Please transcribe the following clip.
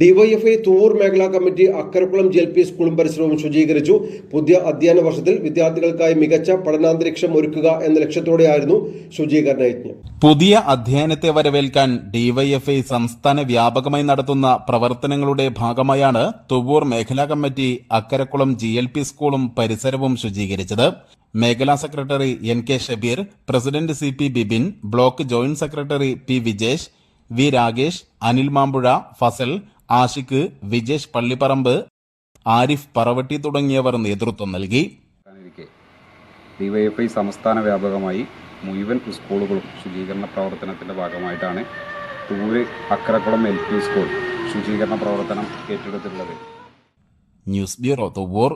DYFI Thuvur മേഖലാ committee Akkarakulam G L P സ്കൂളും പരിസരവും ശുചീകരിച്ചു. പുതിയ അധ്യയന വർഷത്തിൽ വിദ്യാർത്ഥികൾക്കായി മികച്ച പഠനാന്തരീക്ഷം ഒരുക്കുക എന്ന ലക്ഷ്യത്തോടെയായിരുന്നു ശുചീകരണ യജ്ഞം. പുതിയ അധ്യയനത്തെ വരവേൽക്കാൻ ഡിവൈഎഫ്ഐ സംസ്ഥാന വ്യാപകമായി നടത്തുന്ന പ്രവർത്തനങ്ങളുടെ ഭാഗമായാണ് തുവൂർ മേഖലാ committee Akkarakulam G L P സ്കൂളും പരിസരവും ശുചീകരിച്ചത്. മേഖലാ secretary N K Shabeer president C P Bibin block joint secretary P Vijesh V Ragesh Anil Mampuzha Fasal Ashiq Vijesh Pallipparamba Arif Paravatti തുടങ്ങിയവർ നേതൃത്വം നൽകി. ഡിവൈഎഫ്ഐ സംസ്ഥാന വ്യാപകമായി മുഴുവൻ സ്കൂളുകളും ശുചീകരണ പ്രവർത്തനത്തിന്റെ ഭാഗമായിട്ടാണ് തൂര് അക്കരക്കുളം എൽ പി സ്കൂൾ ശുചീകരണ പ്രവർത്തനം ഏറ്റെടുത്തിട്ടുള്ളത്. News bureau Thuvur